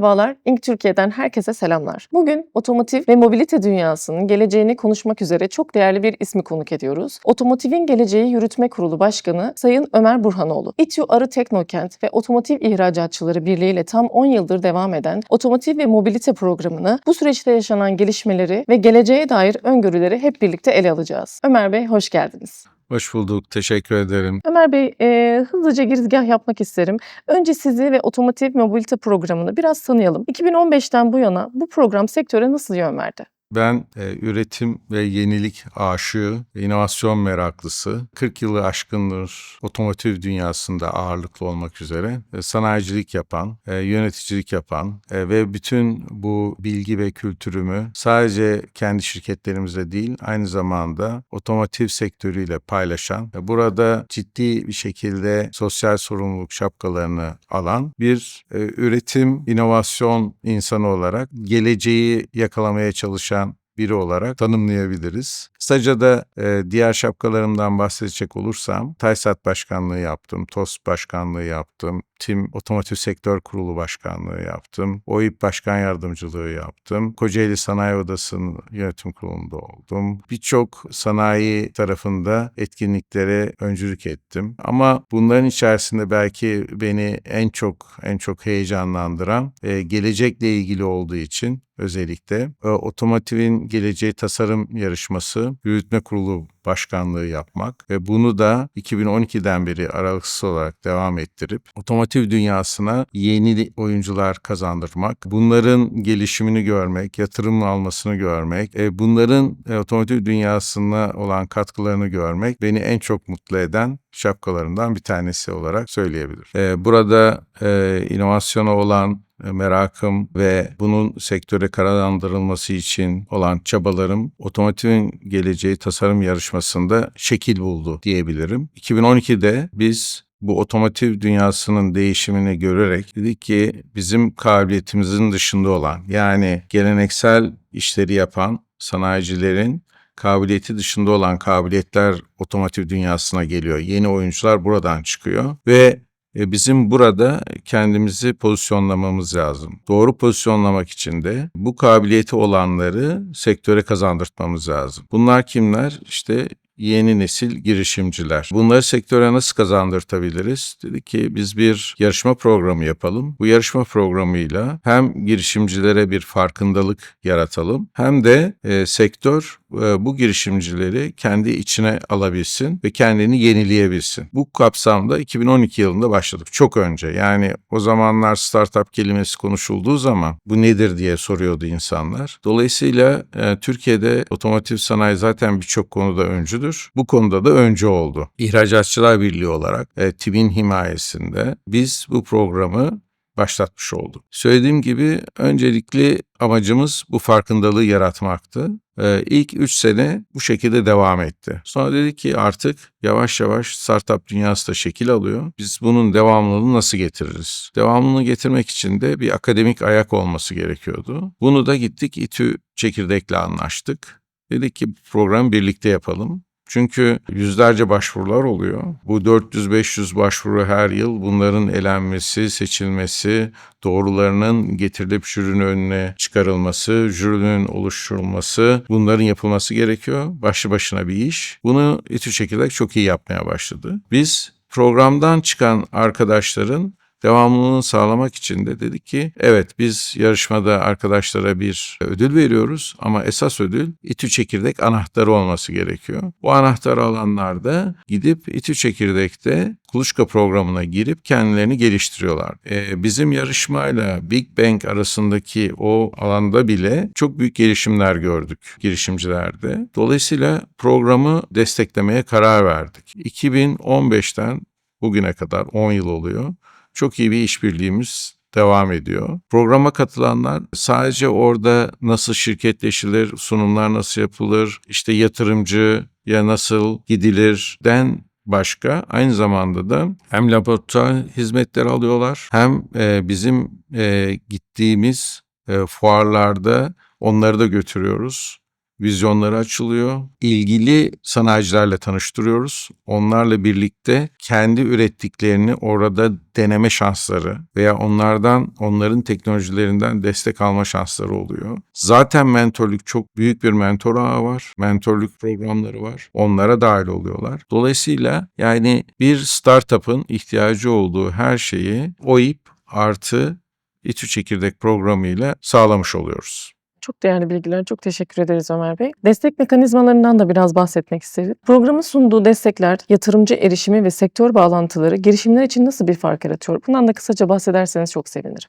Merhabalar, İnk Türkiye'den herkese selamlar. Bugün otomotiv ve mobilite dünyasının geleceğini konuşmak üzere çok değerli bir ismi konuk ediyoruz. Otomotivin Geleceği Yürütme Kurulu Başkanı Sayın Ömer Burhanoğlu. İTÜ Arı Teknokent ve Otomotiv İhracatçıları Birliği ile tam 10 yıldır devam eden otomotiv ve mobilite programını, bu süreçte yaşanan gelişmeleri ve geleceğe dair öngörüleri hep birlikte ele alacağız. Ömer Bey hoş geldiniz. Hoş bulduk. Teşekkür ederim. Ömer Bey, e, hızlıca girizgah yapmak isterim. Önce sizi ve otomotiv mobilite programını biraz tanıyalım. 2015'ten bu yana bu program sektöre nasıl yön verdi? Ben e, üretim ve yenilik aşığı, inovasyon meraklısı, 40 yılı aşkındır otomotiv dünyasında ağırlıklı olmak üzere e, sanayicilik yapan, e, yöneticilik yapan e, ve bütün bu bilgi ve kültürümü sadece kendi şirketlerimizde değil aynı zamanda otomotiv sektörüyle paylaşan, e, burada ciddi bir şekilde sosyal sorumluluk şapkalarını alan bir e, üretim, inovasyon insanı olarak geleceği yakalamaya çalışan biri olarak tanımlayabiliriz. Kısaca da e, diğer şapkalarımdan bahsedecek olursam TAYSAT Başkanlığı yaptım, TOS Başkanlığı yaptım, TİM Otomotiv Sektör Kurulu Başkanlığı yaptım, OİP Başkan Yardımcılığı yaptım, Kocaeli Sanayi Odası'nın yönetim kurulunda oldum. Birçok sanayi tarafında etkinliklere öncülük ettim. Ama bunların içerisinde belki beni en çok en çok heyecanlandıran e, gelecekle ilgili olduğu için özellikle e, otomotivin geleceği tasarım yarışması yürütme kurulu başkanlığı yapmak ve bunu da 2012'den beri aralıksız olarak devam ettirip otomotiv dünyasına yeni oyuncular kazandırmak, bunların gelişimini görmek, yatırım almasını görmek, e, bunların e, otomotiv dünyasına olan katkılarını görmek beni en çok mutlu eden şapkalarından bir tanesi olarak söyleyebilirim. E, burada e, inovasyona olan merakım ve bunun sektöre karalandırılması için olan çabalarım otomotivin geleceği tasarım yarışmasında şekil buldu diyebilirim. 2012'de biz bu otomotiv dünyasının değişimini görerek dedik ki bizim kabiliyetimizin dışında olan yani geleneksel işleri yapan sanayicilerin kabiliyeti dışında olan kabiliyetler otomotiv dünyasına geliyor. Yeni oyuncular buradan çıkıyor ve bizim burada kendimizi pozisyonlamamız lazım. Doğru pozisyonlamak için de bu kabiliyeti olanları sektöre kazandırtmamız lazım. Bunlar kimler? İşte yeni nesil girişimciler. Bunları sektöre nasıl kazandırtabiliriz? Dedi ki biz bir yarışma programı yapalım. Bu yarışma programıyla hem girişimcilere bir farkındalık yaratalım hem de e, sektör e, bu girişimcileri kendi içine alabilsin ve kendini yenileyebilsin. Bu kapsamda 2012 yılında başladık. Çok önce yani o zamanlar startup kelimesi konuşulduğu zaman bu nedir diye soruyordu insanlar. Dolayısıyla e, Türkiye'de otomotiv sanayi zaten birçok konuda öncüdür. Bu konuda da öncü oldu. İhracatçılar Birliği olarak e, TİB'in himayesinde biz bu programı başlatmış olduk. Söylediğim gibi öncelikli amacımız bu farkındalığı yaratmaktı. Ee, ilk 3 sene bu şekilde devam etti. Sonra dedik ki artık yavaş yavaş startup dünyası da şekil alıyor. Biz bunun devamlılığını nasıl getiririz? Devamlılığını getirmek için de bir akademik ayak olması gerekiyordu. Bunu da gittik İTÜ Çekirdek'le anlaştık. Dedik ki programı birlikte yapalım. Çünkü yüzlerce başvurular oluyor. Bu 400-500 başvuru her yıl bunların elenmesi, seçilmesi, doğrularının getirilip jürinin önüne çıkarılması, jürinin oluşturulması bunların yapılması gerekiyor. Başlı başına bir iş. Bunu İTÜ Çekirdek çok iyi yapmaya başladı. Biz programdan çıkan arkadaşların devamlılığını sağlamak için de dedik ki evet biz yarışmada arkadaşlara bir ödül veriyoruz ama esas ödül İTÜ Çekirdek anahtarı olması gerekiyor. Bu anahtarı alanlar da gidip İTÜ Çekirdek'te kuluçka programına girip kendilerini geliştiriyorlar. Ee, bizim yarışmayla Big Bang arasındaki o alanda bile çok büyük gelişimler gördük girişimcilerde. Dolayısıyla programı desteklemeye karar verdik. 2015'ten bugüne kadar 10 yıl oluyor çok iyi bir işbirliğimiz devam ediyor. Programa katılanlar sadece orada nasıl şirketleşilir, sunumlar nasıl yapılır, işte yatırımcı ya nasıl gidilirden başka aynı zamanda da hem laboratuvar hizmetleri alıyorlar hem e, bizim e, gittiğimiz e, fuarlarda onları da götürüyoruz vizyonları açılıyor. İlgili sanayicilerle tanıştırıyoruz. Onlarla birlikte kendi ürettiklerini orada deneme şansları veya onlardan, onların teknolojilerinden destek alma şansları oluyor. Zaten mentorluk çok büyük bir mentor ağı var. Mentorluk programları var. Onlara dahil oluyorlar. Dolayısıyla yani bir startup'ın ihtiyacı olduğu her şeyi OİP artı İTÜ Çekirdek programıyla sağlamış oluyoruz. Çok değerli bilgiler. Çok teşekkür ederiz Ömer Bey. Destek mekanizmalarından da biraz bahsetmek isterim. Programın sunduğu destekler, yatırımcı erişimi ve sektör bağlantıları girişimler için nasıl bir fark yaratıyor? Bundan da kısaca bahsederseniz çok sevinirim.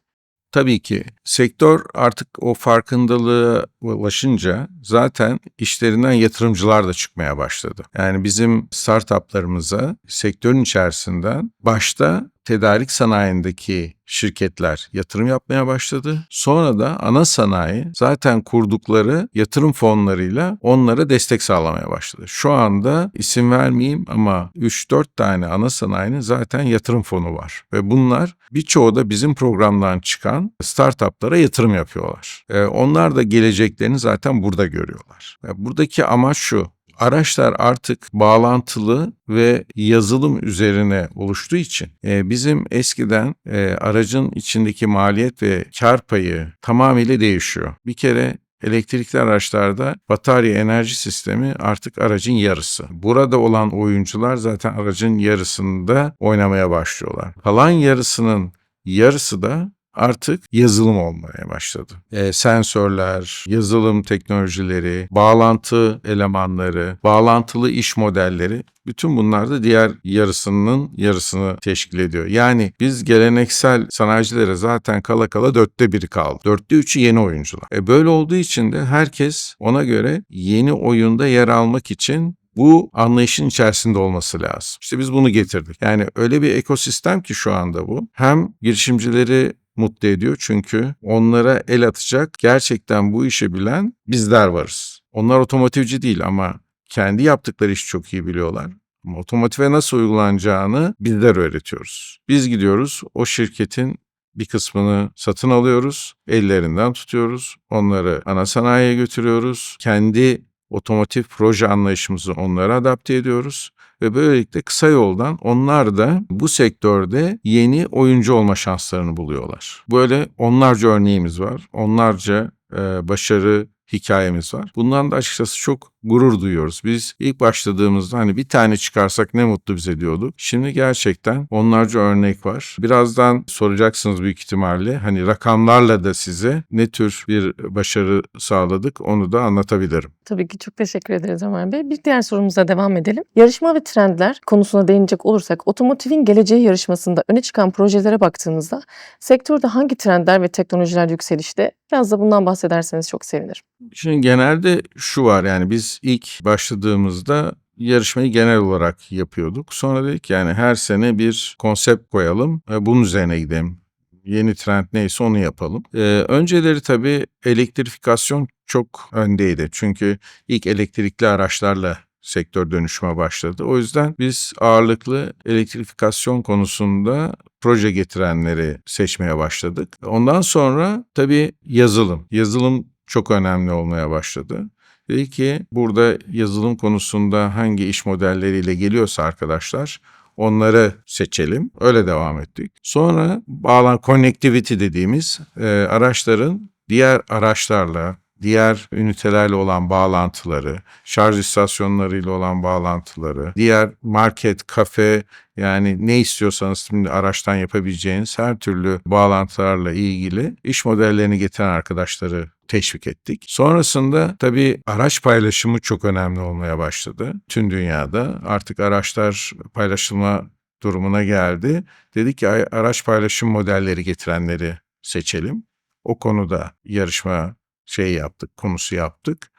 Tabii ki sektör artık o farkındalığa ulaşınca zaten işlerinden yatırımcılar da çıkmaya başladı. Yani bizim startuplarımıza sektörün içerisinden başta tedarik sanayindeki şirketler yatırım yapmaya başladı. Sonra da ana sanayi zaten kurdukları yatırım fonlarıyla onlara destek sağlamaya başladı. Şu anda isim vermeyeyim ama 3-4 tane ana sanayinin zaten yatırım fonu var. Ve bunlar birçoğu da bizim programdan çıkan startuplara yatırım yapıyorlar. Ee, onlar da geleceklerini zaten burada görüyorlar. Buradaki amaç şu, araçlar artık bağlantılı ve yazılım üzerine oluştuğu için e, bizim eskiden e, aracın içindeki maliyet ve kar payı tamamıyla değişiyor. Bir kere Elektrikli araçlarda batarya enerji sistemi artık aracın yarısı. Burada olan oyuncular zaten aracın yarısında oynamaya başlıyorlar. Kalan yarısının yarısı da artık yazılım olmaya başladı. E, sensörler, yazılım teknolojileri, bağlantı elemanları, bağlantılı iş modelleri bütün bunlar da diğer yarısının yarısını teşkil ediyor. Yani biz geleneksel sanayicilere zaten kala kala dörtte biri kaldı. Dörtte üçü yeni oyuncular. E böyle olduğu için de herkes ona göre yeni oyunda yer almak için bu anlayışın içerisinde olması lazım. İşte biz bunu getirdik. Yani öyle bir ekosistem ki şu anda bu. Hem girişimcileri mutlu ediyor çünkü onlara el atacak gerçekten bu işi bilen bizler varız. Onlar otomotivci değil ama kendi yaptıkları işi çok iyi biliyorlar. Ama otomotive nasıl uygulanacağını bizler öğretiyoruz. Biz gidiyoruz o şirketin bir kısmını satın alıyoruz, ellerinden tutuyoruz, onları ana sanayiye götürüyoruz, kendi otomotiv proje anlayışımızı onlara adapte ediyoruz ve böylelikle kısa yoldan onlar da bu sektörde yeni oyuncu olma şanslarını buluyorlar. Böyle onlarca örneğimiz var. Onlarca başarı hikayemiz var. Bundan da açıkçası çok gurur duyuyoruz. Biz ilk başladığımızda hani bir tane çıkarsak ne mutlu bize diyorduk. Şimdi gerçekten onlarca örnek var. Birazdan soracaksınız büyük ihtimalle hani rakamlarla da size ne tür bir başarı sağladık onu da anlatabilirim. Tabii ki çok teşekkür ederiz Ömer Bey. Bir diğer sorumuza devam edelim. Yarışma ve trendler konusuna değinecek olursak otomotivin geleceği yarışmasında öne çıkan projelere baktığımızda sektörde hangi trendler ve teknolojiler yükselişte? Biraz da bundan bahsederseniz çok sevinirim. Şimdi genelde şu var yani biz ilk başladığımızda yarışmayı genel olarak yapıyorduk. Sonra dedik yani her sene bir konsept koyalım ve bunun üzerine gidelim. Yeni trend neyse onu yapalım. Ee, önceleri tabii elektrifikasyon çok öndeydi. Çünkü ilk elektrikli araçlarla sektör dönüşüme başladı. O yüzden biz ağırlıklı elektrifikasyon konusunda proje getirenleri seçmeye başladık. Ondan sonra tabii yazılım. Yazılım çok önemli olmaya başladı. Dedi ki burada yazılım konusunda hangi iş modelleriyle geliyorsa arkadaşlar onları seçelim. Öyle devam ettik. Sonra bağlan connectivity dediğimiz e, araçların diğer araçlarla diğer ünitelerle olan bağlantıları, şarj istasyonlarıyla olan bağlantıları, diğer market, kafe yani ne istiyorsanız şimdi araçtan yapabileceğiniz her türlü bağlantılarla ilgili iş modellerini getiren arkadaşları teşvik ettik. Sonrasında tabii araç paylaşımı çok önemli olmaya başladı. Tüm dünyada artık araçlar paylaşılma durumuna geldi. Dedik ki araç paylaşım modelleri getirenleri seçelim. O konuda yarışma şey yaptık, konusu yaptık.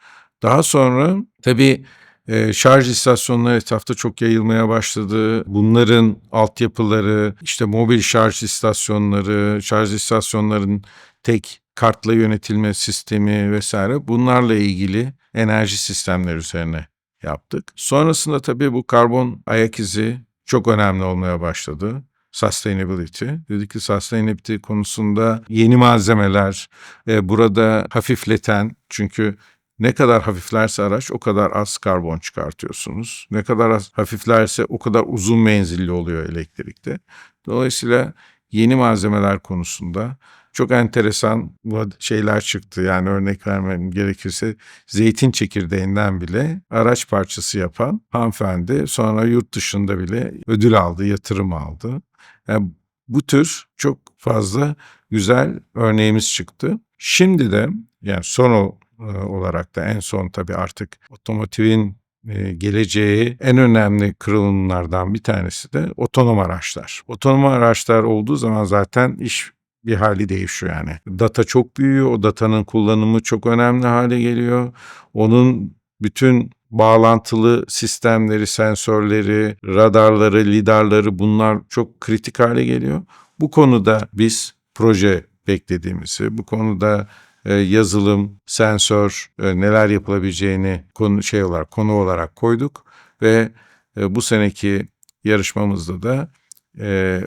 Daha sonra tabii e, şarj istasyonları etrafta çok yayılmaya başladı. Bunların altyapıları, işte mobil şarj istasyonları, şarj istasyonların tek kartla yönetilme sistemi vesaire bunlarla ilgili enerji sistemleri üzerine yaptık. Sonrasında tabii bu karbon ayak izi çok önemli olmaya başladı sustainability. Dedik ki sustainability konusunda yeni malzemeler, e, burada hafifleten çünkü Ne kadar hafiflerse araç o kadar az karbon çıkartıyorsunuz. Ne kadar az hafiflerse o kadar uzun menzilli oluyor elektrikte. Dolayısıyla yeni malzemeler konusunda çok enteresan şeyler çıktı. Yani örnek vermem gerekirse zeytin çekirdeğinden bile araç parçası yapan hanımefendi sonra yurt dışında bile ödül aldı, yatırım aldı. Yani bu tür çok fazla güzel örneğimiz çıktı. Şimdi de yani son olarak da en son tabii artık otomotivin e, geleceği en önemli kırılımlardan bir tanesi de otonom araçlar. Otonom araçlar olduğu zaman zaten iş bir hali değişiyor yani. Data çok büyüyor, o datanın kullanımı çok önemli hale geliyor. Onun bütün bağlantılı sistemleri, sensörleri, radarları, lidarları bunlar çok kritik hale geliyor. Bu konuda biz proje beklediğimizi, bu konuda e, yazılım, sensör, e, neler yapılabileceğini konu şey olarak konu olarak koyduk ve e, bu seneki yarışmamızda da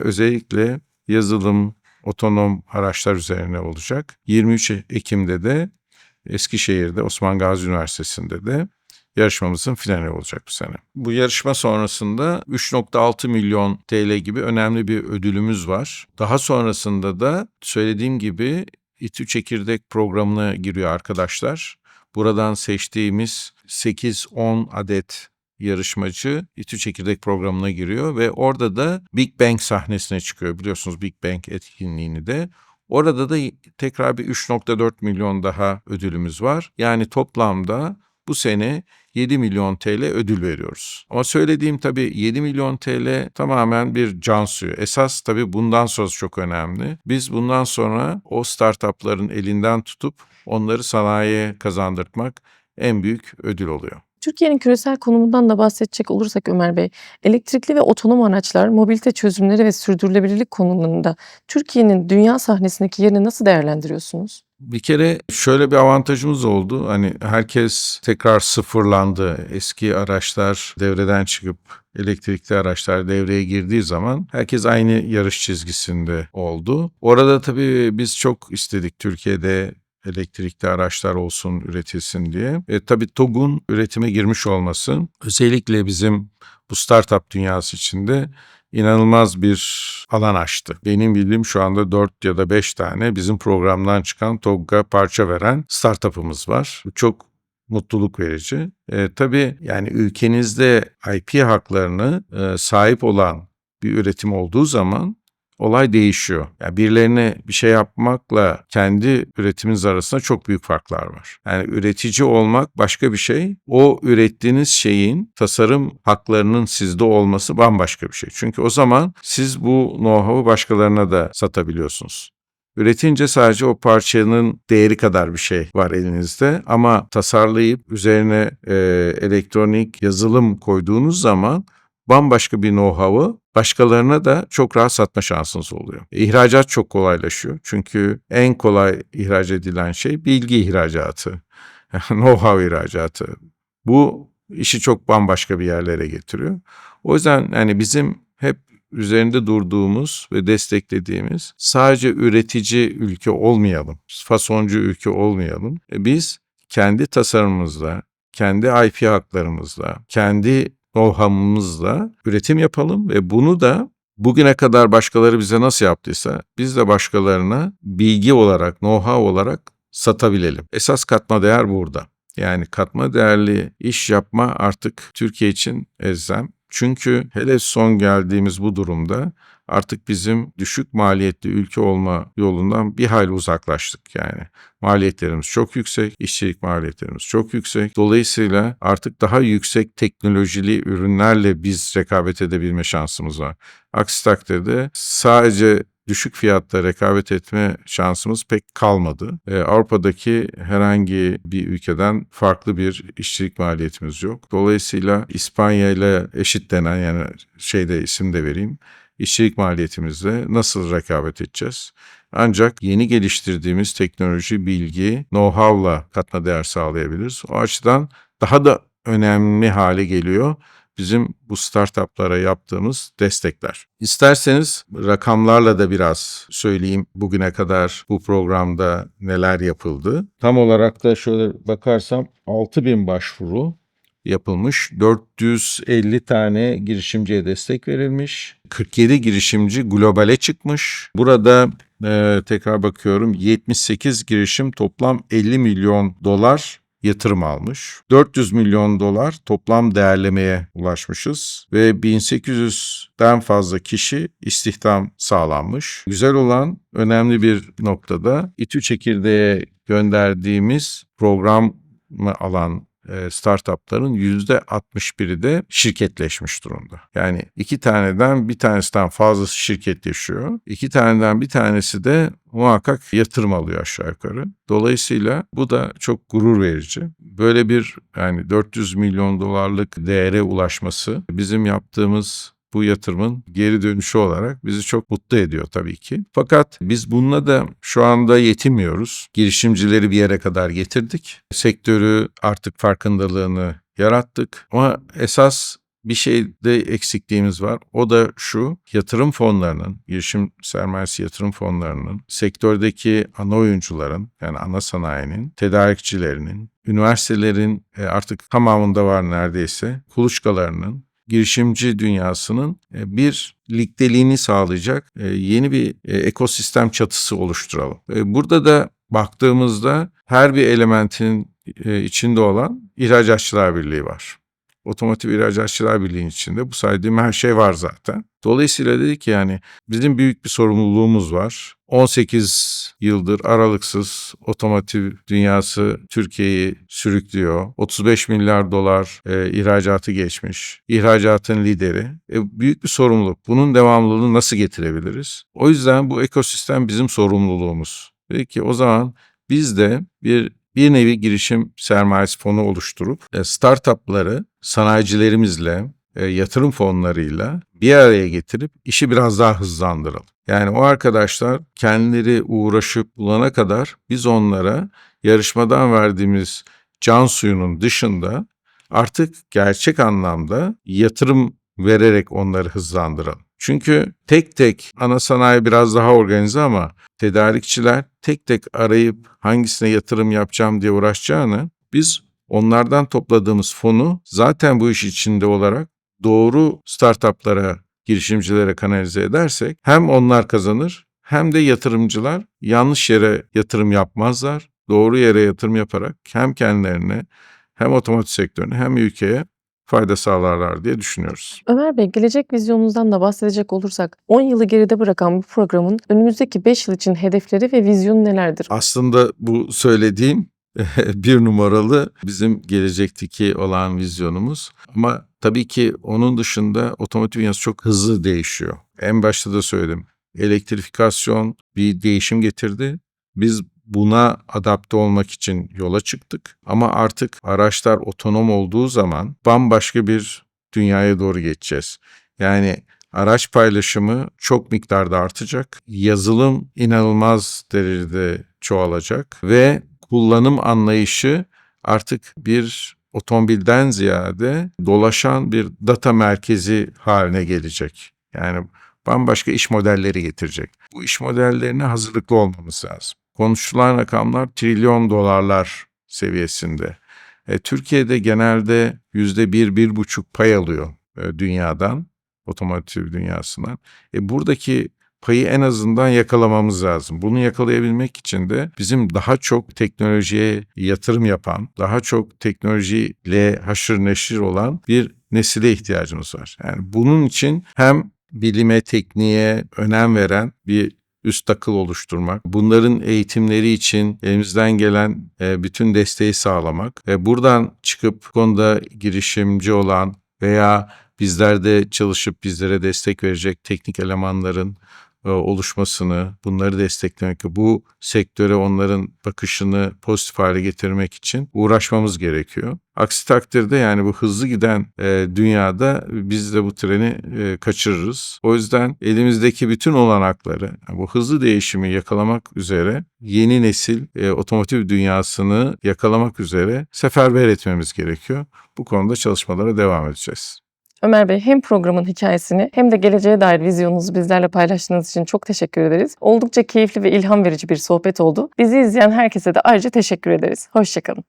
özellikle yazılım, otonom araçlar üzerine olacak. 23 Ekim'de de Eskişehir'de Osman Gazi Üniversitesi'nde de yarışmamızın finali olacak bu sene. Bu yarışma sonrasında 3.6 milyon TL gibi önemli bir ödülümüz var. Daha sonrasında da söylediğim gibi İTÜ Çekirdek programına giriyor arkadaşlar. Buradan seçtiğimiz 8-10 adet yarışmacı İTÜ Çekirdek programına giriyor ve orada da Big Bang sahnesine çıkıyor. Biliyorsunuz Big Bang etkinliğini de. Orada da tekrar bir 3.4 milyon daha ödülümüz var. Yani toplamda bu sene 7 milyon TL ödül veriyoruz. Ama söylediğim tabii 7 milyon TL tamamen bir can suyu. Esas tabii bundan sonrası çok önemli. Biz bundan sonra o startupların elinden tutup onları sanayiye kazandırtmak en büyük ödül oluyor. Türkiye'nin küresel konumundan da bahsedecek olursak Ömer Bey, elektrikli ve otonom araçlar, mobilite çözümleri ve sürdürülebilirlik konularında Türkiye'nin dünya sahnesindeki yerini nasıl değerlendiriyorsunuz? Bir kere şöyle bir avantajımız oldu. Hani herkes tekrar sıfırlandı. Eski araçlar devreden çıkıp elektrikli araçlar devreye girdiği zaman herkes aynı yarış çizgisinde oldu. Orada tabii biz çok istedik Türkiye'de elektrikli araçlar olsun üretilsin diye. E, tabii TOG'un üretime girmiş olması özellikle bizim bu startup dünyası içinde inanılmaz bir alan açtı. Benim bildiğim şu anda 4 ya da 5 tane bizim programdan çıkan TOG'a parça veren startup'ımız var. Bu çok mutluluk verici. E, tabii yani ülkenizde IP haklarını e, sahip olan bir üretim olduğu zaman olay değişiyor. Yani birilerine bir şey yapmakla kendi üretiminiz arasında çok büyük farklar var. Yani üretici olmak başka bir şey. O ürettiğiniz şeyin tasarım haklarının sizde olması bambaşka bir şey. Çünkü o zaman siz bu know-how'u başkalarına da satabiliyorsunuz. Üretince sadece o parçanın değeri kadar bir şey var elinizde ama tasarlayıp üzerine e, elektronik yazılım koyduğunuz zaman bambaşka bir know-how'ı başkalarına da çok rahat satma şansınız oluyor. İhracat çok kolaylaşıyor. Çünkü en kolay ihraç edilen şey bilgi ihracatı. know-how ihracatı. Bu işi çok bambaşka bir yerlere getiriyor. O yüzden yani bizim hep üzerinde durduğumuz ve desteklediğimiz sadece üretici ülke olmayalım, fasoncu ülke olmayalım. E, biz kendi tasarımımızla, kendi IP haklarımızla, kendi know-how'ımızla üretim yapalım ve bunu da bugüne kadar başkaları bize nasıl yaptıysa biz de başkalarına bilgi olarak, know-how olarak satabilelim. Esas katma değer burada. Yani katma değerli iş yapma artık Türkiye için elzem. Çünkü hele son geldiğimiz bu durumda artık bizim düşük maliyetli ülke olma yolundan bir hayli uzaklaştık yani. Maliyetlerimiz çok yüksek, işçilik maliyetlerimiz çok yüksek. Dolayısıyla artık daha yüksek teknolojili ürünlerle biz rekabet edebilme şansımız var. Aksi takdirde sadece düşük fiyatta rekabet etme şansımız pek kalmadı. Ee, Avrupa'daki herhangi bir ülkeden farklı bir işçilik maliyetimiz yok. Dolayısıyla İspanya ile eşit denen yani şeyde isim de vereyim. İşçilik maliyetimizle nasıl rekabet edeceğiz? Ancak yeni geliştirdiğimiz teknoloji, bilgi, know-how'la katma değer sağlayabiliriz. O açıdan daha da önemli hale geliyor bizim bu startuplara yaptığımız destekler. İsterseniz rakamlarla da biraz söyleyeyim bugüne kadar bu programda neler yapıldı. Tam olarak da şöyle bakarsam 6000 başvuru yapılmış. 450 tane girişimciye destek verilmiş. 47 girişimci globale çıkmış. Burada e, tekrar bakıyorum 78 girişim toplam 50 milyon dolar yatırım almış. 400 milyon dolar toplam değerlemeye ulaşmışız ve 1800'den fazla kişi istihdam sağlanmış. Güzel olan önemli bir noktada İTÜ çekirdeğe gönderdiğimiz programı alan startupların %61'i de şirketleşmiş durumda. Yani iki taneden bir tanesinden fazlası şirketleşiyor. İki taneden bir tanesi de muhakkak yatırım alıyor aşağı yukarı. Dolayısıyla bu da çok gurur verici. Böyle bir yani 400 milyon dolarlık değere ulaşması bizim yaptığımız bu yatırımın geri dönüşü olarak bizi çok mutlu ediyor tabii ki. Fakat biz bununla da şu anda yetinmiyoruz. Girişimcileri bir yere kadar getirdik. Sektörü artık farkındalığını yarattık. Ama esas bir şeyde eksikliğimiz var. O da şu yatırım fonlarının, girişim sermayesi yatırım fonlarının, sektördeki ana oyuncuların yani ana sanayinin, tedarikçilerinin, üniversitelerin e, artık tamamında var neredeyse, kuluçkalarının, girişimci dünyasının e, bir ligdeliğini sağlayacak e, yeni bir ekosistem çatısı oluşturalım. Burada da baktığımızda her bir elementin içinde olan İhracatçılar Birliği var. Otomotiv İhracatçılar Birliği'nin içinde bu saydığım her şey var zaten. Dolayısıyla dedik ki yani bizim büyük bir sorumluluğumuz var. 18 yıldır aralıksız otomotiv dünyası Türkiye'yi sürüklüyor. 35 milyar dolar e, ihracatı geçmiş. İhracatın lideri. E, büyük bir sorumluluk. Bunun devamlılığını nasıl getirebiliriz? O yüzden bu ekosistem bizim sorumluluğumuz. Peki o zaman biz de bir bir nevi girişim sermayesi fonu oluşturup e, startupları sanayicilerimizle, e, yatırım fonlarıyla bir araya getirip işi biraz daha hızlandıralım. Yani o arkadaşlar kendileri uğraşıp bulana kadar biz onlara yarışmadan verdiğimiz can suyunun dışında artık gerçek anlamda yatırım vererek onları hızlandıralım. Çünkü tek tek ana sanayi biraz daha organize ama tedarikçiler tek tek arayıp hangisine yatırım yapacağım diye uğraşacağını biz onlardan topladığımız fonu zaten bu iş içinde olarak doğru startuplara, girişimcilere kanalize edersek hem onlar kazanır hem de yatırımcılar yanlış yere yatırım yapmazlar. Doğru yere yatırım yaparak hem kendilerine hem otomotiv sektörüne hem ülkeye fayda sağlarlar diye düşünüyoruz. Ömer Bey, gelecek vizyonunuzdan da bahsedecek olursak 10 yılı geride bırakan bu programın önümüzdeki 5 yıl için hedefleri ve vizyonu nelerdir? Aslında bu söylediğim bir numaralı bizim gelecekteki olan vizyonumuz. Ama tabii ki onun dışında otomotiv dünyası çok hızlı değişiyor. En başta da söyledim. Elektrifikasyon bir değişim getirdi. Biz buna adapte olmak için yola çıktık. Ama artık araçlar otonom olduğu zaman bambaşka bir dünyaya doğru geçeceğiz. Yani araç paylaşımı çok miktarda artacak. Yazılım inanılmaz derecede çoğalacak ve kullanım anlayışı artık bir otomobilden ziyade dolaşan bir data merkezi haline gelecek. Yani bambaşka iş modelleri getirecek. Bu iş modellerine hazırlıklı olmamız lazım. Konuşulan rakamlar trilyon dolarlar seviyesinde. E, Türkiye'de genelde yüzde bir, bir buçuk pay alıyor e, dünyadan, otomotiv dünyasından. E, buradaki payı en azından yakalamamız lazım. Bunu yakalayabilmek için de bizim daha çok teknolojiye yatırım yapan, daha çok teknolojiyle haşır neşir olan bir nesile ihtiyacımız var. Yani bunun için hem bilime, tekniğe önem veren bir üst akıl oluşturmak, bunların eğitimleri için elimizden gelen e, bütün desteği sağlamak ve buradan çıkıp konuda girişimci olan veya bizlerde çalışıp bizlere destek verecek teknik elemanların oluşmasını, bunları desteklemek, bu sektöre onların bakışını pozitif hale getirmek için uğraşmamız gerekiyor. Aksi takdirde yani bu hızlı giden e, dünyada biz de bu treni e, kaçırırız. O yüzden elimizdeki bütün olanakları, bu hızlı değişimi yakalamak üzere yeni nesil e, otomotiv dünyasını yakalamak üzere seferber etmemiz gerekiyor. Bu konuda çalışmalara devam edeceğiz. Ömer Bey hem programın hikayesini hem de geleceğe dair vizyonunuzu bizlerle paylaştığınız için çok teşekkür ederiz. Oldukça keyifli ve ilham verici bir sohbet oldu. Bizi izleyen herkese de ayrıca teşekkür ederiz. Hoşçakalın.